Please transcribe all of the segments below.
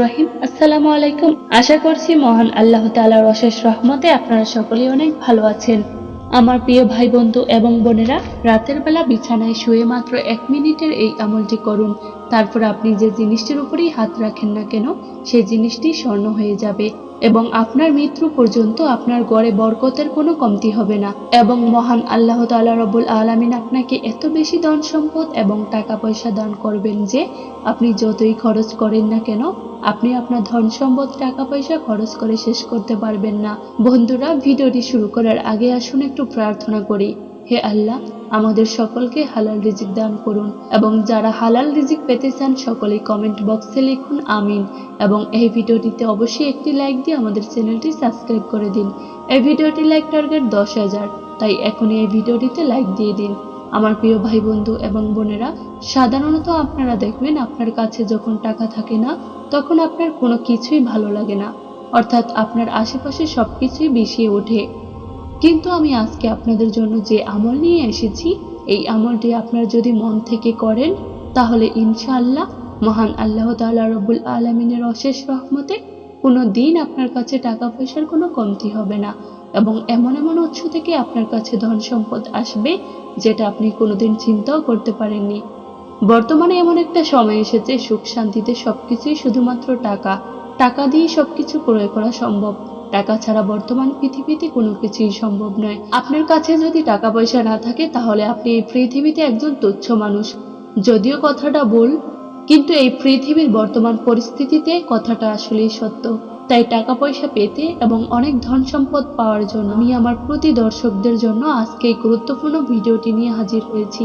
রহিম আসসালামু আলাইকুম। আশা করছি মহান আল্লাহ তালার অশেষ রহমতে আপনারা সকলেই অনেক ভালো আছেন। আমার প্রিয় ভাই বন্ধু এবং বোনেরা, রাতের বেলা বিছানায় শুয়ে মাত্র এক মিনিটের এই আমলটি করুন। তারপর আপনি যে জিনিসটির উপরেই হাত রাখেন না কেন, সেই জিনিসটি স্বর্ণ হয়ে যাবে এবং আপনার মৃত্যু পর্যন্ত আপনার গড়ে বরকতের কোনো কমতি হবে না এবং মহান আল্লাহ তাআলা রবুল আলামিন আপনাকে এত বেশি ধন সম্পদ এবং টাকা পয়সা দান করবেন যে আপনি যতই খরচ করেন না কেন আপনি আপনার ধন সম্পদ টাকা পয়সা খরচ করে শেষ করতে পারবেন না। বন্ধুরা, ভিডিওটি শুরু করার আগে আসুন একটু প্রার্থনা করি। হে আল্লাহ, আমাদের সকলকে হালাল রিজিক দান করুন এবং যারা হালাল রিজিক পেতে চান সকলেই কমেন্ট বক্সে লিখুন আমিন এবং এই ভিডিওটিতে অবশ্যই একটি লাইক দিয়ে আমাদের চ্যানেলটি সাবস্ক্রাইব করে দিন। এই ভিডিওটি লাইক টার্গেট দশ হাজার, তাই এখনই এই ভিডিওটিতে লাইক দিয়ে দিন। আমার প্রিয় ভাই বন্ধু এবং বোনেরা, সাধারণত আপনারা দেখবেন আপনার কাছে যখন টাকা থাকে না, তখন আপনার কোনো কিছুই ভালো লাগে না। অর্থাৎ আপনার আশেপাশে সব কিছুই বিষিয়ে ওঠে। কিন্তু আমি আজকে আপনাদের জন্য যে আমল নিয়ে এসেছি, এই আমলটি আপনারা যদি মন থেকে করেন, তাহলে ইনশাআল্লাহ মহান আল্লাহ তাআলা রব্বুল আলমিনের অশেষ রহমতে কোনো দিন আপনার কাছে টাকা পয়সার কোনো কমতি হবে না এবং এমন এমন উৎস থেকে আপনার কাছে ধন সম্পদ আসবে যেটা আপনি কোনোদিন চিন্তাও করতে পারেননি। বর্তমানে এমন একটা সময় এসেছে, সুখ শান্তিতে সবকিছুই শুধুমাত্র টাকা। টাকা দিয়ে সবকিছু ক্রয় করা সম্ভব। টাকা ছাড়া বর্তমান পৃথিবীতে কোনো কিছুই সম্ভব নয়। আপনার কাছে যদি টাকা পয়সা না থাকে, তাহলে আপনি এই পৃথিবীতে একজন তুচ্ছ মানুষ। যদিও কথাটা ভুল কিন্তু এই পৃথিবীর বর্তমান পরিস্থিতিতে কথাটা আসলেই সত্য। তাই টাকা পয়সা পেতে এবং অনেক ধন সম্পদ পাওয়ার জন্য আমি আমার প্রতি দর্শকদের জন্য আজকে এই গুরুত্বপূর্ণ ভিডিওটি নিয়ে হাজির হয়েছি।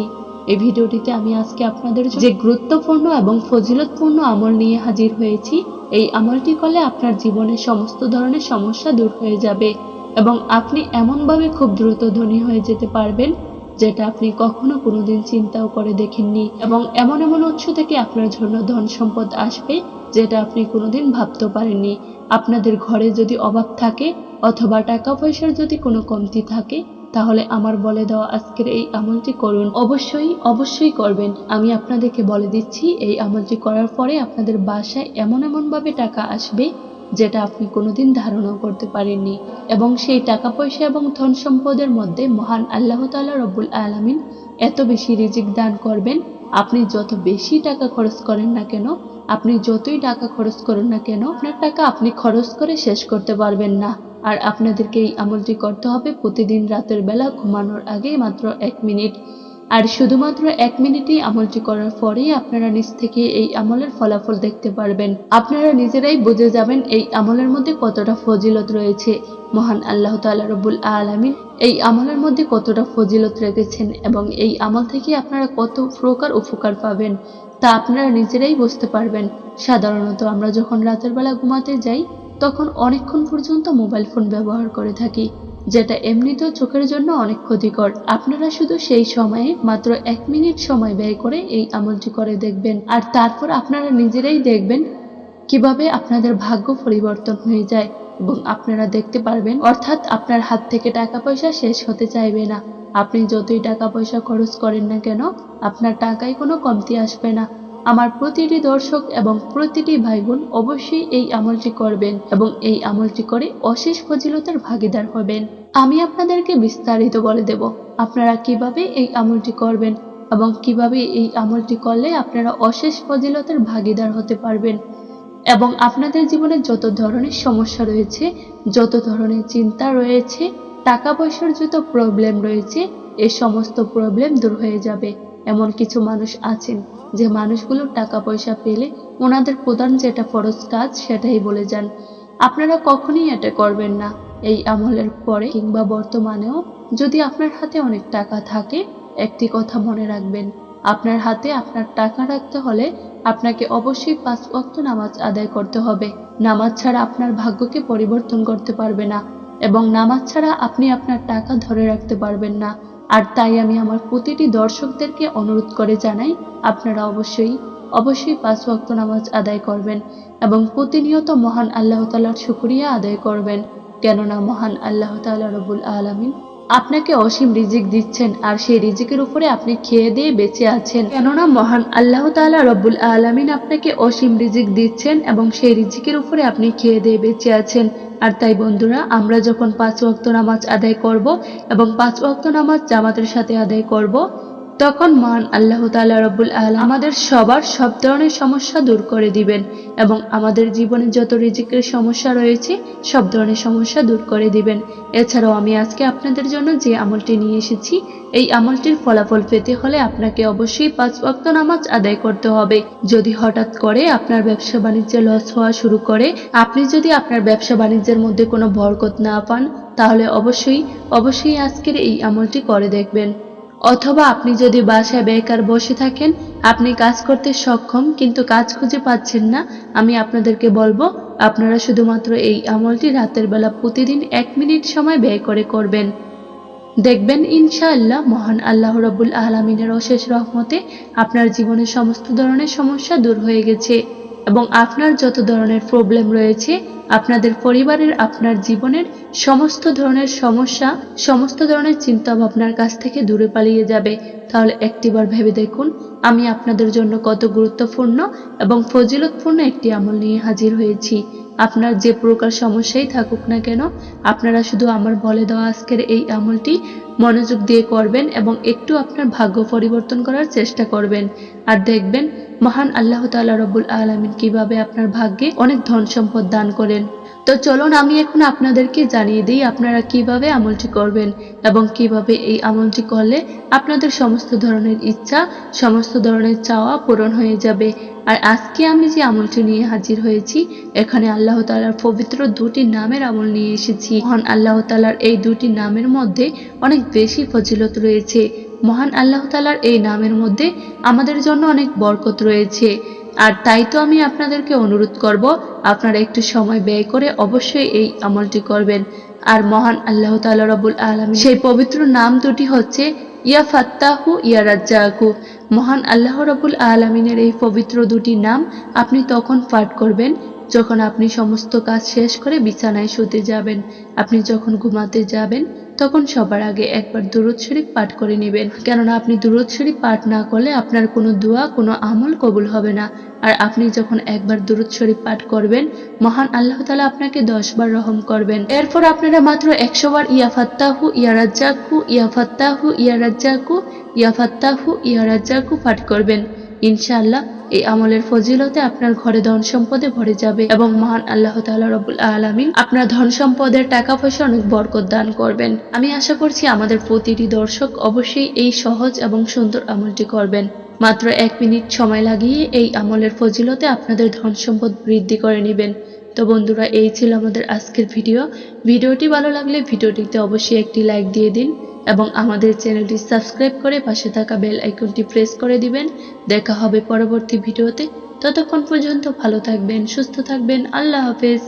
এই ভিডিওটিতে আমি আজকে আপনাদের যে গুরুত্বপূর্ণ এবং ফজিলতপূর্ণ আমল নিয়ে হাজির হয়েছি, এই আমলটি করলে আপনার জীবনের সমস্ত ধরনের সমস্যা দূর হয়ে যাবে এবং আপনি এমনভাবে খুব দ্রুত ধনী হয়ে যেতে পারবেন যেটা আপনি কখনো কোনোদিন চিন্তাও করে দেখেননি এবং এমন এমন উৎস থেকে আপনার জন্য ধন সম্পদ আসবে যেটা আপনি কোনোদিন ভাবতেও পারেননি। আপনাদের ঘরে যদি অভাব থাকে অথবা টাকা পয়সার যদি কোনো কমতি থাকে, তাহলে আমার বলে দেওয়া আজকের এই আমলটি করুন। অবশ্যই অবশ্যই করবেন। আমি আপনাদেরকে বলে দিচ্ছি, এই আমলটি করার পরে আপনাদের বাসায় এমন এমনভাবে টাকা আসবে যেটা আপনি কোনোদিন ধারণাও করতে পারেননি এবং সেই টাকা পয়সা এবং ধন সম্পদের মধ্যে মহান আল্লাহ তাআলা রব্বুল আলামিন এত বেশি রিজিক দান করবেন, আপনি যত বেশি টাকা খরচ করেন না কেন, আপনি যতই টাকা খরচ করেন না কেন, আপনার টাকা আপনি খরচ করে শেষ করতে পারবেন না। আর আপনাদেরকে এই আমলটি করতে হবে প্রতিদিন রাতের বেলা ঘুমানোর আগে মাত্র এক মিনিট। আর শুধুমাত্র এক মিনিটই আমলটি করার পরেই আপনারা নিজ থেকে এই আমলের ফলাফল দেখতে পারবেন। আপনারা নিজেরাই বুঝে যাবেন এই আমলের মধ্যে কতটা ফজিলত রয়েছে। মহান আল্লাহ তাআলা রব্বুল আলামিন এই আমলের মধ্যে কতটা ফজিলত রেখেছেন এবং এই আমল থেকে আপনারা কত প্রকার উপকার পাবেন তা আপনারা নিজেরাই বুঝতে পারবেন। সাধারণত আমরা যখন রাতের বেলা ঘুমাতে যাই, তখন অনেকক্ষণ পর্যন্ত মোবাইল ফোন ব্যবহার করে থাকি। যেটা এমনিতেও চোখের জন্য অনেক ক্ষতিকর। আপনারা শুধু সেই সময়ে মাত্র এক মিনিট সময় ব্যয় করে এই আমলটি করে দেখবেন। আর তারপর আপনারা নিজেরাই দেখবেন কীভাবে আপনাদের ভাগ্য পরিবর্তন হয়ে যায় এবং আপনারা দেখতে পারবেন, অর্থাৎ আপনার হাত থেকে টাকা পয়সা শেষ হতে চাইবে না। আপনি যতই টাকা পয়সা খরচ করেন না কেন, আপনার টাকায় কোনো কমতি আসবে না। আমার প্রতিটি দর্শক এবং প্রতিটি ভাই বোন অবশ্যই এই আমলটি করবেন এবং এই আমলটি করে অশেষ ফজিলতের ভাগিদার হবেন। আমি আপনাদেরকে বিস্তারিত বলে দেব, আপনারা কীভাবে এই আমলটি করবেন এবং কীভাবে এই আমলটি করলে আপনারা অশেষ ফজিলতের ভাগিদার হতে পারবেন এবং আপনাদের জীবনে যত ধরনের সমস্যা রয়েছে, যত ধরনের চিন্তা রয়েছে, টাকা পয়সার যত প্রবলেম রয়েছে এই সমস্ত প্রবলেম দূর হয়ে যাবে। এমন কিছু মানুষ আছেন যে মানুষগুলো টাকা পয়সা পেলে ওনাদের প্রধান যেটা ফরজ কাজ সেটাই বলে যান। আপনারা কখনোই এটা করবেন না এই আমলের পরে কিংবা বর্তমানেও। যদি আপনার হাতে অনেক টাকা থাকে, একটি কথা মনে রাখবেন, আপনার হাতে আপনার টাকা রাখতে হলে আপনাকে অবশ্যই পাঁচ ওয়াক্ত নামাজ আদায় করতে হবে। নামাজ ছাড়া আপনার ভাগ্যকে পরিবর্তন করতে পারবে না এবং নামাজ ছাড়া আপনি আপনার টাকা ধরে রাখতে পারবেন না। আর তাই আমি আমার প্রতিটি দর্শকদেরকে অনুরোধ করে জানাই, আপনারা অবশ্যই অবশ্যই পাঁচ ওয়াক্ত নামাজ আদায় করবেন এবং প্রতিনিয়ত মহান আল্লাহ তালার শুক্রিয়া আদায় করবেন। কেননা মহান আল্লাহ তাআলা রবুল আলামিন আপনাকে অসীম রিজিক দিচ্ছেন আর সেই রিজিকের উপরে আপনি খেয়ে দিয়ে বেঁচে আছেন। কেননা মহান আল্লাহ তালা রব্বুল আলমিন আপনাকে অসীম রিজিক দিচ্ছেন এবং সেই রিজিকের উপরে আপনি খেয়ে দিয়ে বেঁচে আছেন। আর তাই বন্ধুরা, আমরা যখন পাঁচ ওয়াক্ত নামাজ আদায় করব এবং পাঁচ ওয়াক্ত নামাজ জামাতের সাথে আদায় করব তখন মহান আল্লাহ তাআলা রব্বুল আল আমাদের সবার সব ধরনের সমস্যা দূর করে দিবেন এবং আমাদের জীবনে যত রিজিকের সমস্যা রয়েছে, সব ধরনের সমস্যা দূর করে দিবেন। এছাড়াও আমি আজকে আপনাদের জন্য যে আমলটি নিয়ে এসেছি, এই আমলটির ফলাফল পেতে হলে আপনাকে অবশ্যই পাঁচ ওয়াক্ত নামাজ আদায় করতে হবে। যদি হঠাৎ করে আপনার ব্যবসা বাণিজ্যে লস হওয়া শুরু করে, আপনি যদি আপনার ব্যবসা বাণিজ্যের মধ্যে কোনো বরকত না পান, তাহলে অবশ্যই অবশ্যই আজকের এই আমলটি করে দেখবেন। অথবা আপনি যদি বাসায় বেকার বসে থাকেন, আপনি কাজ করতে সক্ষম, কিন্তু কাজ খুঁজে পাচ্ছেন না, আমি আপনাদেরকে বলব, আপনারা শুধুমাত্র এই আমলটি রাতের বেলা প্রতিদিন এক মিনিট সময় ব্যয় করে করবেন। দেখবেন, ইনশাআল্লাহ, মহান আল্লাহ রবুল আলমিনের অশেষ রহমতে আপনার জীবনের সমস্ত ধরনের সমস্যা দূর হয়ে গেছে। এবং আপনার যত ধরনের প্রবলেম রয়েছে, আপনাদের পরিবারের, আপনার জীবনের সমস্ত ধরনের সমস্যা, সমস্ত ধরনের চিন্তা ভাবনার কাছ থেকে দূরে পালিয়ে যাবে। তাহলে একটিবার ভেবে দেখুন, আমি আপনাদের জন্য কত গুরুত্বপূর্ণ এবং ফজিলতপূর্ণ একটি আমল নিয়ে হাজির হয়েছি। আপনার যে প্রকার সমস্যাই থাকুক না কেন, আপনারা শুধু আমার বলে দেওয়া আজকের এই আমলটি মনোযোগ দিয়ে করবেন এবং একটু আপনার ভাগ্য পরিবর্তন করার চেষ্টা করবেন। আর দেখবেন মহান আল্লাহ তাআলা রব্বুল আলামিন কীভাবে আপনার ভাগ্যে অনেক ধন সম্পদ দান করেন? তো চলুন আমি এখন আপনাদেরকে জানিয়ে দিই আপনারা কীভাবে আমলটি করবেন এবং কীভাবে এই আমলটি করলে আপনাদের সমস্ত ধরনের ইচ্ছা, সমস্ত ধরনের চাওয়া পূরণ হয়ে যাবে। আর আজকে আমি যে আমলটি নিয়ে হাজির হয়েছি, এখানে আল্লাহ তালার পবিত্র দুটি নামের আমল নিয়ে এসেছি। মহান আল্লাহ তালার এই দুটি নামের মধ্যে অনেক বেশি ফজিলত রয়েছে। মহান আল্লাহ তালার এই নামের মধ্যে আমাদের জন্য অনেক বরকত রয়েছে। আর তাই তো আমি আপনাদেরকে অনুরোধ করব, আপনারা একটু সময় ব্যয় করে অবশ্যই এই আমলটি করবেন। আর মহান আল্লাহ তাআলা রবুল আলমী সেই পবিত্র নাম দুটি হচ্ছে, ইয়া ফাত্তাহু ইয়া রাজ্জাকু। মহান আল্লাহ রবুল আলমিনের এই পবিত্র দুটি নাম আপনি তখন পাঠ করবেন, যখন আপনি সমস্ত কাজ শেষ করে বিছানায় শুতে যাবেন। আপনি যখন ঘুমাতে যাবেন তখন সবার আগে একবার দুরুদ শরীফ পাঠ করে নেবেন। কেননা আপনি দুরুদ শরীফ পাঠ না করলে আপনার কোনো দোয়া, কোনো আমল কবুল হবে না। আর আপনি যখন একবার দুরুদ শরীফ পাঠ করবেন, মহান আল্লাহ তালা আপনাকে দশবার রহম করবেন। এরপর আপনারা মাত্র একশো বার ইয়াফাত্তাহু ইয়ারাজ্জাকু ইয়াফাত্তাহু ইয়ারাজ্জাকু ইয়াফাত্তাহু ইয়ারাজ্জাকু পাঠ করবেন। ইনশাআল্লাহ, এই আমলের ফজিলতে আপনার ঘরে ধন সম্পদে ভরে যাবে এবং মহান আল্লাহ তাআলা রবুল আলামিন আপনার ধন সম্পদের টাকা পয়সা অনেক বরকত দান করবেন। আমি আশা করছি আমাদের প্রতিটি দর্শক অবশ্যই এই সহজ এবং সুন্দর আমলটি করবেন। মাত্র এক মিনিট সময় লাগিয়ে এই আমলের ফজিলতে আপনাদের ধন সম্পদ বৃদ্ধি করে নেবেন। তো বন্ধুরা, এই ছিল আমাদের আজকের ভিডিও। ভিডিওটি ভালো লাগলে ভিডিওটিতে অবশ্যই একটি লাইক দিয়ে দিন। এবং আমাদের চ্যানেলটি সাবস্ক্রাইব করে পাশে থাকা বেল আইকনটি প্রেস করে দিবেন। দেখা হবে পরবর্তী ভিডিওতে। ততক্ষণ পর্যন্ত ভালো থাকবেন, সুস্থ থাকবেন। আল্লাহ হাফেজ।